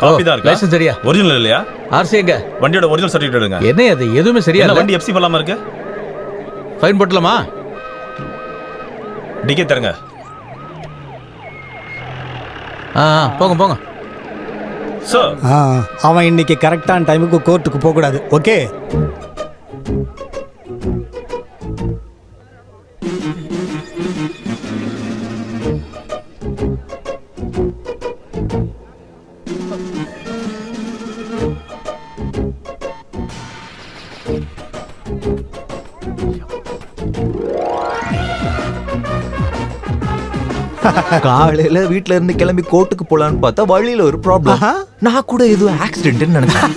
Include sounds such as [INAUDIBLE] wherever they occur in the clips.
Copy தான் இருக்கா? Licence சரியா? ஒரிஜினல் இல்லையா? ஆர்சி எங்க? வண்டியோட ஒரிஜினல் சர்டிஃபிகேட் எடுங்க. என்ன அது எதுவுமே சரியா இல்ல. வண்டி எஃப்சி பண்ணலாமா இருக்கு? ஃபைன் போட்டலாமா டிக்கெட் தருங்க. ஆ போங்க போங்க. சார் ஆ அவன் இன்னைக்கு கரெக்டான டைமுக்கு கோர்ட்டுக்கு போகக்கூடாது. ஓகே காலையில வீட்ல இருந்து கிளம்பி கோர்ட்டுக்கு போலான்னு பார்த்தா வழியில ஒரு ப்ராப்ளம் நான் கூட ஏதோ ஆக்சிடென்ட் நினைச்சேன்.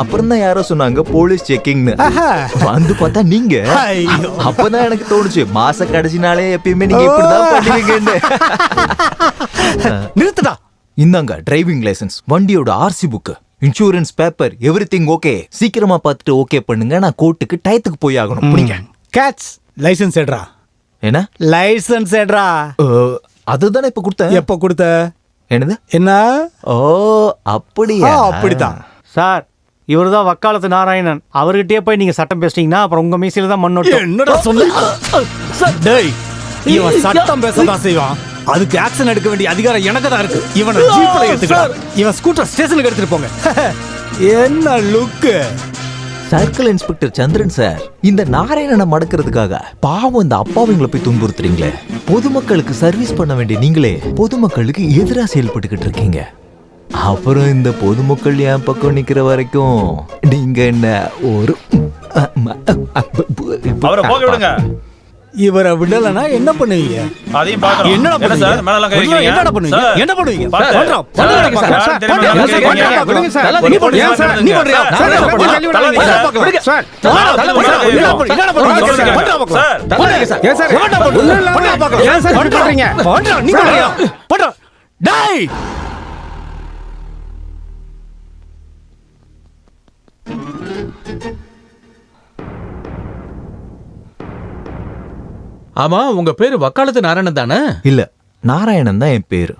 அப்புறம் தான் யாரோ சொன்னாங்க போலீஸ் செக்கிங்னு வந்து பார்த்தா நீங்க. அப்பதான் எனக்கு தோணுச்சு மாச கடைசினாலே எப்பயுமே நீங்க இப்படிதான் பண்ணுவீங்கன்னு. நிறுத்துடா. இந்தாங்க டிரைவிங் லைசென்ஸ் வண்டியோட RC book insurance paper everything okay சீக்கிரமா பார்த்துட்டு ஓகே பண்ணுங்க நான் கோர்ட்டுக்கு டயத்துக்கு போய் ஆகணும். புரியுங்க கேட்ச் லைசென்ஸ் எடுறா. என்ன? லைசென்ஸ் அஹ், அதுதானே இப்ப கொடுத்தேன். எப்போ கொடுத்த? என்னது? என்ன? ஓ அப்படியா? ஆ, அப்படிதான் சார் இவர் தான் வக்காலத்து நாராயணன். அவர்கிட்டயே போய் நீங்க சட்டம் பேசிட்டீங்கன்னா அப்புறம் உங்க மீசையில தான் மண்ணோட்டம். என்னடா டேய் இவன் சட்டம் பேசதான் செய்வான். அதுக்கு ஆக்ஷன் எடுக்க வேண்டிய அதிகாரம் எனக்கு தான் இருக்கு. இவனை ஜீப்ல ஏத்துக்கலாம். இவன் ஸ்கூட்டர் ஸ்டேஷனுக்கு எடுத்துட்டு போங்க. [LAUGHS] என்ன look circle inspector Chandran sir இந்த நாராயணனை மடக்கிறதுக்காக பாவம் இந்த அப்பாவிங்களை போய் துன்புறுத்துறீங்களே. பொதுமக்களுக்கு சர்வீஸ் பண்ண வேண்டிய நீங்களே பொதுமக்களுக்கு எதிரா செயல்பட்டுக்கிட்டு இருக்கீங்க. அப்புறம் இந்த பொதுமக்கள் என் பக்கம் நிக்கிற வரைக்கும் நீங்க என்ன ஒரு அவரை போக விடுங்க. இவரை விடலனா என்ன பண்ணுவீங்க அதையும் பார்க்கறோம் என்னடா என்ன சார் மேல எல்லாம் கை பண்ணுவீங்க வைக்கிறீங்க? என்ன பண்ணுவீங்க. பண்றோம், சார், பண்ணுங்க சார். என்ன நீ சார், நீ. பண்றியா? சார், சார், பண்ணுவீங்க? Sir, sir. ஏன் சார்? ஏன் சார். பண்றீங்க? நீ பண்றியா? டேய் ஆமா உங்க பேரு வக்காலத்து நாராயணன் தானே? இல்ல நாராயணன் தான் என் பேரு.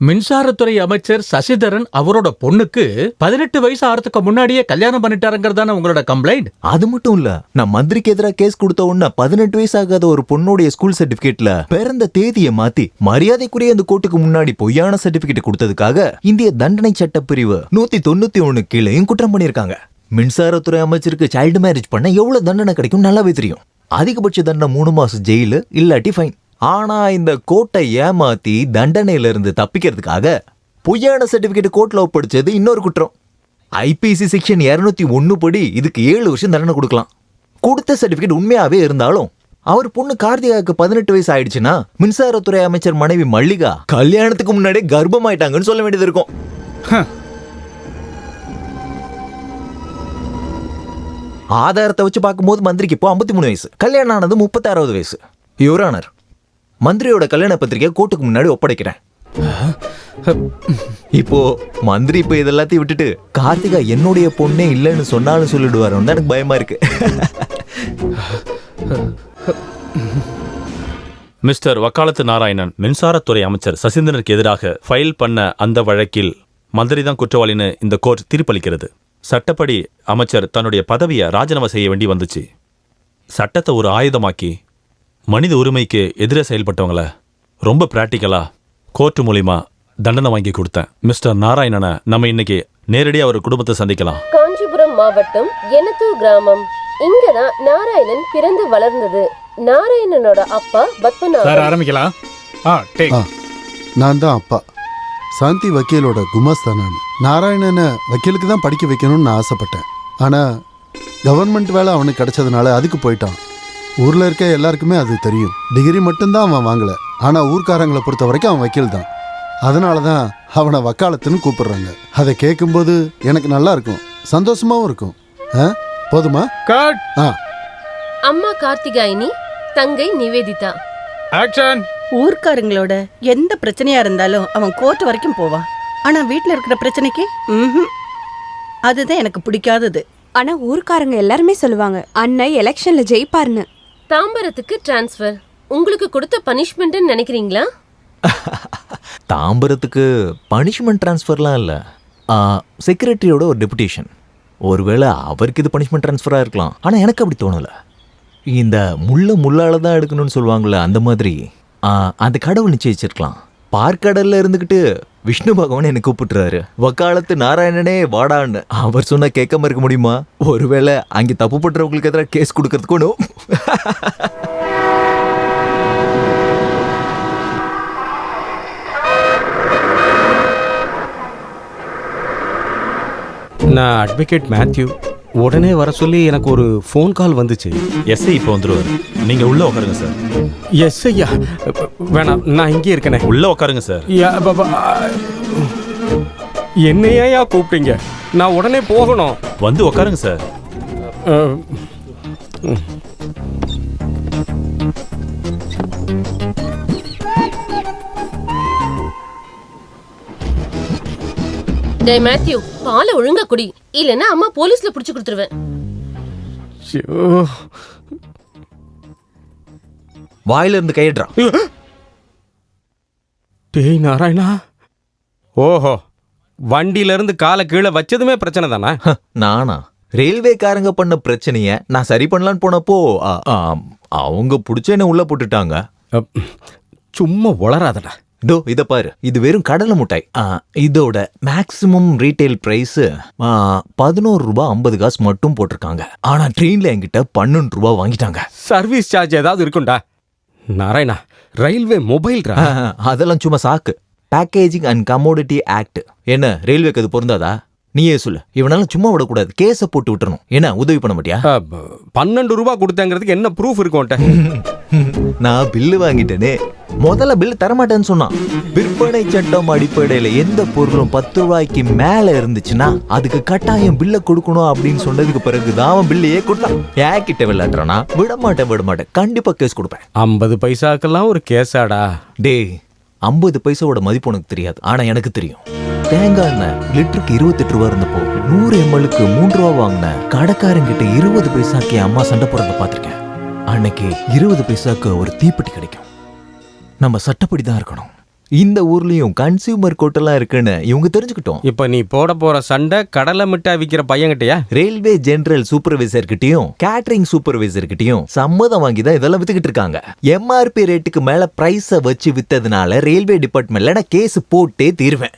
மின்சாரத்துறை அமைச்சர் சசிதரன் அவரோட பொண்ணுக்கு பதினெட்டு வயசு ஆறதுக்கு முன்னாடியே கல்யாணம் பண்ணிட்டாருங்கிறதானே உங்களோட கம்ப்ளைண்ட் அது மட்டும் இல்ல நான் மந்திரிக்கு எதிராக கேஸ் கொடுத்த உடனே பதினெட்டு வயசு ஆகாத ஒரு பொண்ணுடைய ஸ்கூல் சர்டிபிகேட்ல பிறந்த தேதியை மாத்தி மரியாதைக்குரிய இந்த கோர்ட்டுக்கு முன்னாடி பொய்யான சர்டிபிகேட் கொடுத்ததுக்காக இந்திய தண்டனை சட்டப்பிரிவு நூத்தி தொண்ணூத்தி ஒண்ணு கீழையும் குற்றம் பண்ணிருக்காங்க மின்சாரத்துறை அமைச்சருக்கு சைல்டு மேரேஜ் பண்ண எவ்வளவு தண்டனை கிடைக்கும் நல்லாவே தெரியும். அதிகபட்ச தண்டனை மூணு மாசம் ஜெயிலு இல்லாட்டி ஃபைன் ஆனா இந்த கோட்டை ஏமாத்தி தண்டனையில இருந்து தப்பிக்கிறதுக்காக பொய்யான சர்டிபிகேட் கோர்ட்ல ஒப்படைச்சது இன்னொரு குற்றம். ஐபிசி செக்ஷன் 201 ஒன்னு படி இதுக்கு ஏழு வருஷம் தண்டனை கொடுக்கலாம். கொடுத்த சர்டிபிகேட் உண்மையாவே இருந்தாலும் அவர் பொண்ணு கார்த்திகாவுக்கு பதினெட்டு வயசு ஆயிடுச்சுன்னா மின்சாரத்துறை அமைச்சர் மனைவி மல்லிகா கல்யாணத்துக்கு முன்னாடியே கர்ப்பமாயிட்டாங்கன்னு சொல்ல வேண்டியது இருக்கும். ஆதாரத்தை வச்சு பார்க்கும்போது மந்திரிக்கு இப்போ 53 மூணு வயசு கல்யாணம் ஆனது முப்பத்தாறாவது வயசு. யுவரானர் மந்திரியோட கல்யாண பத்திரிக்கை கோர்ட்டுக்கு முன்னாடி ஒப்படைக்கிறேன். இப்போ மந்திரி இப்போ இதெல்லாத்தையும் விட்டுட்டு கார்த்திகா என்னுடைய பொண்ணே இல்லைன்னு சொன்னாலும் சொல்லிடுவாரோன்னு தான் எனக்கு பயமா இருக்கு. மிஸ்டர் வக்காலத்து நாராயணன் மின்சாரத்துறை அமைச்சர் சசீந்திரனுக்கு எதிராக ஃபைல் பண்ண அந்த வழக்கில் மந்திரி தான் குற்றவாளின்னு இந்த கோர்ட் தீர்ப்பளிக்கிறது. சட்டப்படி அமைச்சர் தன்னுடைய பதவியை ராஜினாமா செய்ய வேண்டி வந்துச்சு. சட்டத்தை ஒரு ஆயுதமாக்கி மனித உரிமைக்கு எதிரே செயல்பட்டவங்கள ரொம்ப பிராக்டிக்கலா கோர்ட் மூலியமா தண்டனை வாங்கி கொடுத்தேன். மிஸ்டர் நாராயணனை நம்ம இன்னைக்கு நேரடியாக அவர் குடும்பத்தை சந்திக்கலாம். காஞ்சிபுரம் மாவட்டம் எனத்தூர் கிராமம். இங்கதான் நாராயணன் பிறந்து வளர்ந்தது. நாராயணனோட அப்பா சார் பத்மநாபன் ஆரம்பிக்கலாம். ஆ டேக் நான் தான் அப்பா. சாந்தி வக்கீலோட குமாஸ்தா நான் நாராயணனை வக்கீலுக்கு தான் படிக்க வைக்கணும்னு நான் ஆசைப்பட்டேன். ஆனால் கவர்மெண்ட் வேலை அவனுக்கு கிடைச்சதுனால அதுக்கு போயிட்டான். ஊரில் இருக்க எல்லாருக்குமே அது தெரியும். டிகிரி மட்டும்தான் அவன் வாங்கலை. ஆனால் ஊர்க்காரங்களை பொறுத்த வரைக்கும் அவன் வக்கீல் தான். அதனால தான் அவனை வக்காலத்துன்னு கூப்பிடுறாங்க. அதை கேட்கும்போது எனக்கு நல்லா இருக்கும். சந்தோஷமாவும் இருக்கும். ஆ? போதுமா? கட் ஆ. அம்மா கார்த்திகாயினி தங்கை நிவேதிதா. ஆக்ஷன் ஊர்க்காரங்களோட எந்த பிரச்சனையா இருந்தாலும் அவன் கோர்ட் வரைக்கும் போவான். ஆனா வீட்ல இருக்கிற பிரச்சனைக்கு ம்ஹும். அதுதான் எனக்கு பிடிக்காதது. ஆனா ஊர்க்காரங்க எல்லாருமே சொல்லுவாங்க அண்ணன் எலெக்ஷன்ல ஜெயிப்பார்னு. தாம்பரத்துக்கு டிரான்ஸ்ஃபர் உங்களுக்கு கொடுத்த பனிஷ்மெண்ட்னு நினைக்கிறீங்களா? [LAUGHS] தாம்பரத்துக்கு பனிஷ்மெண்ட் ட்ரான்ஸ்ஃபர்லாம் இல்லை. செக்ரட்டரியோட ஒரு டெபுடேஷன் ஒருவேளை அவருக்கு இது பனிஷ்மெண்ட் ட்ரான்ஸ்ஃபராக இருக்கலாம். ஆனால் எனக்கு அப்படி தோணலை. இந்த முள்ள முள்ளால தான் எடுக்கணும்னு சொல்லுவாங்கள்ல அந்த மாதிரி. அந்த கடவுள் நிச்சயிச்சிருக்கலாம். பார்க்கடல்ல இருந்துக்கிட்டு விஷ்ணு பகவான் என்னை கூப்பிட்டுறாரு. வக்காலத்து நாராயணனே வாடான்னு. அவர் சொன்னா கேட்காம இருக்க முடியுமா? ஒருவேளை அங்கே தப்பு பண்றவங்களுக்கு எதிராக கேஸ் கொடுக்கறதுக்கு நான் அட்வொகேட் மேத்யூ. உடனே வர சொல்லி எனக்கு ஒரு ஃபோன் கால் வந்துச்சு. எஸ்ஐ இப்போ வந்துருவாரு. நீங்க உள்ள உட்காருங்க சார் எஸ் ஐயா வேணாம் நான் இங்கே இருக்கனே. உள்ள உட்காருங்க சார் யா, என்னையா கூப்பிட்டீங்க? நான் உடனே போகணும். வந்து உட்காருங்க சார் அஹ், டேய் மேத்யூ பாலை ஒழுங்கா குடி. இல்லைன்னா அம்மா போலீஸ்ல புடிச்சு கொடுத்துருவேன். வாயில இருந்து கையிடுறான் டேய் நாராயணா. ஓஹோ. வண்டியில இருந்து காலை கீழே வச்சதுமே பிரச்சனை தானே? நானா? ரயில்வேக்காரங்க பண்ண பிரச்சனைய நான் சரி பண்ணலான்னு போனப்போ ஆ, ஆ, அவங்க புடிச்ச என்ன உள்ள போட்டுட்டாங்க. சும்மா உளராதடா டோ இத பாரு. இது வெறும் கடலை மிட்டாய். இதோட மேக்ஸிமம் ரீட்டைல் பிரைஸ் பதினோரு ரூபாய் ஐம்பது காசு மட்டும் போட்டிருக்காங்க. ஆனா ட்ரெயின்ல என்கிட்ட பன்னெண்டு ரூபாய் வாங்கிட்டாங்க. சர்வீஸ் சார்ஜ் ஏதாவது இருக்கும்டா. நாராயணா ரயில்வே மொபைல்ரா? ஆ, அதெல்லாம் சும்மா சாக்கு. பேக்கேஜிங் அண்ட் கமோடிட்டி ஆக்ட் என்ன ரயில்வேக்கு அது பொருந்தாதா? நீயே சொல்லு. இவனால சும்மா விடக்கூடாது. கேஸை போட்டு விட்டுறணும். என்ன உதவி பண்ண மாட்டியா? பன்னெண்டு ரூபா கொடுத்தங்கிறதுக்கு என்ன ப்ரூஃப் இருக்கும்ட்ட [LAUGHS] நான் பில்லு வாங்கிட்டேனே. முதல்ல பில்லு தரமாட்டேன்னு சொன்னான். விற்பனை சட்டம் அடிப்படையில எந்த பொருளும் பத்து ரூபாய்க்கு மேல இருந்துச்சுன்னா அதுக்கு கட்டாயம் பில்ல கொடுக்கணும் அப்படின்னு சொன்னதுக்கு பிறகுதான் அவன் பில்லையே கொடுத்தான். ஏன் கிட்ட விளையாடுறானா விட மாட்டேன் விட மாட்டேன் கண்டிப்பா கேஸ் கொடுப்பேன். ஐம்பது பைசாக்கெல்லாம் ஒரு கேஸாடா? டேய் ஐம்பது பைசாவோட மதிப்பு உனக்கு தெரியாது. ஆனா எனக்கு தெரியும். தேங்காய் எண்ணெய் லிட்டருக்கு இருபத்தெட்டு ரூபா இருந்தப்போ நூறு எம்எல்க்கு மூன்று ரூபா வாங்கின கடைக்காரங்கிட்ட இருபது பைசாக்கு அம்மா சண்டை போடுறத பார்த்திருக்கேன். அன்னைக்கு இருபது பைசாக்கு ஒரு தீப்பெட்டி கிடைக்கும். நம்ம சட்டப்படி தான் இருக்கணும். இந்த ஊர்லயும் கன்சியூமர் கோர்ட்டெல்லாம் இருக்குன்னு இவங்க தெரிஞ்சுக்கிட்டோம். இப்ப நீ போட போற சண்டை கடலை மிட்டாய் விக்கிற பையன்கிட்டயா? ரயில்வே ஜெனரல் சூப்பர்வைசர் கிட்டயும் கேட்டரிங் சூப்பர்வைசர் கிட்டயும் சம்மதம் வாங்கி தான் இதெல்லாம் வித்துக்கிட்டு இருக்காங்க. எம்ஆர்பி ரேட்டுக்கு மேல பிரைஸ வச்சு வித்ததுனால ரயில்வே டிபார்ட்மெண்ட்ல நான் கேஸ் போட்டே தீருவேன்.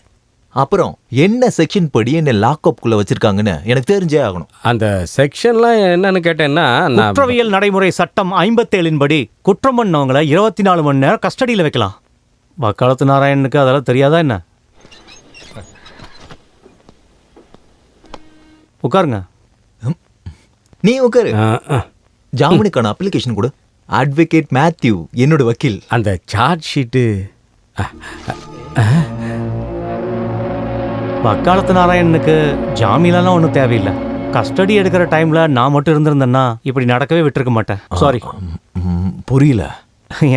அப்புறம் என்ன செக்ஷன் படி என்ன லாக்அப் குள்ள வச்சிருக்காங்கன்னு எனக்கு தெரிஞ்சே ஆகணும். அந்த செக்ஷன்லாம் என்னன்னு கேட்டேன்னா குற்றவியல் நடைமுறை சட்டம் ஐம்பத்தேழின் படி குற்றம் பண்ணவங்கள இருபத்தி நாலு மணி நேரம் கஸ்டடியில் வைக்கலாம். வக்காலத்து நாராயணனுக்கு அதெல்லாம் தெரியாதா என்ன? உட்காருங்க. நீ உட்காரு. ஜாமீனுக்கான அப்ளிகேஷன் கொடு. அட்வொகேட் மேத்யூ என்னோட வக்கீல். அந்த சார்ஜ் ஷீட்டு வக்காலத்து நாராயணனுக்கு ஜாமீன்லாம் ஒன்றும் தேவையில்லை. கஸ்டடி எடுக்கிற டைம்ல நான் மட்டும் இருந்திருந்தேன்னா இப்படி நடக்கவே விட்டுருக்க மாட்டேன். சாரி புரியல.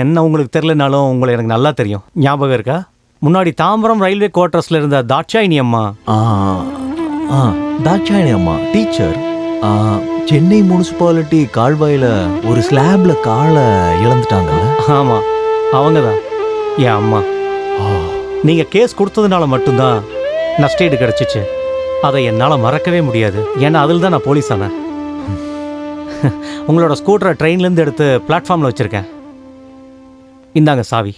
என்ன உங்களுக்கு தெரியலனாலும் உங்களை எனக்கு நல்லா தெரியும். ஞாபகம் இருக்கா? முன்னாடி தாம்பரம் ரயில்வே குவார்ட்டர்ஸ்ல இருந்த தாட்சாயினி அம்மா. ஆ ஆ தாட்சாயணி அம்மா டீச்சர். ஆ, சென்னை முனிசிபாலிட்டி கால்வாயில ஒரு ஸ்லாப்ல காலை இழந்துட்டாங்கல்ல? ஆமா அவங்க தான் என் அம்மா. நீங்க கேஸ் கொடுத்ததுனால மட்டும்தான் நஷ்டஈடு கிடைச்சிச்சு. அதை என்னால் மறக்கவே முடியாது. ஏன்னா அதில் தான் நான் போலீஸ் ஆனேன். உங்களோட ஸ்கூட்டரை ட்ரெயின்லேருந்து எடுத்து பிளாட்ஃபார்மில் வச்சுருக்கேன். இந்தாங்க சாவி.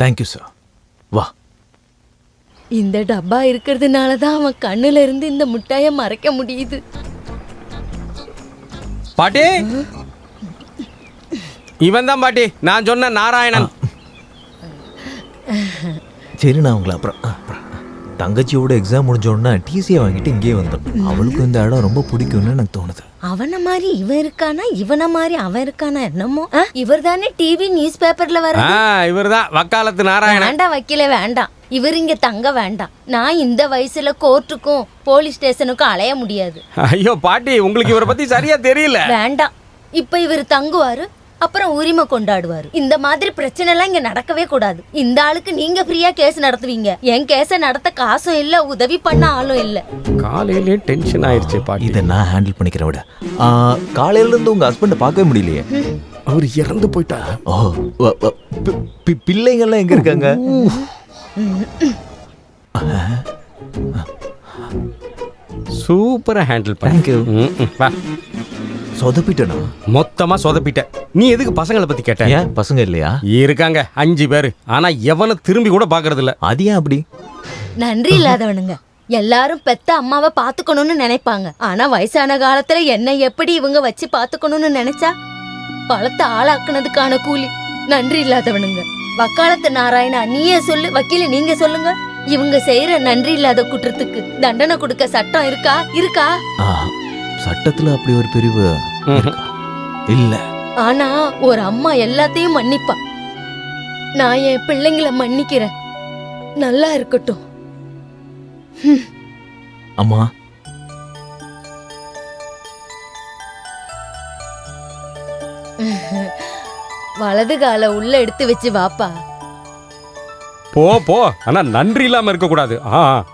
தேங்க்யூ சார் வா. இந்த டப்பா இருக்கிறதுனால தான் அவன் கண்ணுல இருந்து இந்த முட்டாயை மறைக்க முடியுது. பாட்டி! இவன் தான் பாட்டி. நான் சொன்ன நாராயணன். சரி நான் உங்களை அப்புறம் அப்புறம். தங்கச்சியோட எக்ஸாம் முடிஞ்ச உடனே டிசியை வாங்கிட்டு இங்கேயே வந்தோம். அவளுக்கும் இந்த இடம் ரொம்ப பிடிக்கும்னு எனக்கு தோணுது. அவன மாதிரி இவன் இருக்கானா? இவன மாதிரி அவன் இருக்கானா என்னமோ? இவர் தானே டிவி நியூஸ் பேப்பர்ல வர ஆ இவர் தான் வக்காலத்து நாராயணன். வேண்டாம் வைக்கல வேண்டாம் இவர் இங்க தங்க வேண்டாம். நான் இந்த வயசுல கோர்ட்டுக்கும் போலீஸ் ஸ்டேஷனுக்கும் அலைய முடியாது. ஐயோ பாட்டி உங்களுக்கு இவரை பத்தி சரியா தெரியல. வேண்டாம். இப்ப இவர் தங்குவாரு? அப்புறம் உரிமை கொண்டாடுவாரு. இந்த மாதிரி பிரச்சனை எல்லாம் இங்க நடக்கவே கூடாது. இந்த ஆளுக்கு நீங்க ஃப்ரீயா கேஸ் நடத்துவீங்க. என் கேஸ நடத்த காசும் இல்ல உதவி பண்ண ஆளும் இல்ல. காலையிலே டென்ஷன் ஆயிடுச்சு பாட்டி. இதை நான் ஹேண்டில் பண்ணிக்கிறேன் விட. காலையில இருந்து உங்க ஹஸ்பண்டை பார்க்கவே முடியலையே? அவர் இறந்து போயிட்டாரு ஓ வ- வ- பி- பி- பிள்ளைங்கெல்லாம் எங்க இருக்காங்க? சூப்பரா ஹேண்டில் Thank you. வா. சொதப்பிட்டனா? மொத்தமா சொதப்பிட்ட நீ எதுக்கு பசங்களை பத்தி கேட்ட? ஏன்? பசங்க இல்லையா? இருக்காங்க அஞ்சு பேரு. ஆனா எவனை திரும்பி கூட பாக்குறது இல்ல அது ஏன் அப்படி? நன்றி இல்லாதவனுங்க. எல்லாரும் பெத்த அம்மாவை பாத்துக்கணும்னு நினைப்பாங்க. ஆனா வயசான காலத்துல என்னை எப்படி இவங்க வச்சு பாத்துக்கணும்னு நினைச்சா? பழத்தை ஆளாக்குனதுக்கான கூலி. நன்றி இல்லாதவனுங்க. வக்காலத்து நாராயணா நீயே சொல்லு. வக்கீல நீங்க சொல்லுங்க. இவங்க செய்யற நன்றி இல்லாத குற்றத்துக்கு தண்டனை கொடுக்க சட்டம் இருக்கா? இருக்கா? ஆ, சட்டத்துல அப்படி ஒரு பிரிவு இருக்கா? இல்ல. ஆனா ஒரு அம்மா எல்லாத்தையும் மன்னிப்பா. நான் என் பிள்ளைங்களை மன்னிக்கிறேன். நல்லா இருக்கட்டும். அம்மா. வலது கால உள்ள எடுத்து வச்சு வாப்பா. போ போ. ஆனா நன்றி இல்லாம இருக்க கூடாது ஆ.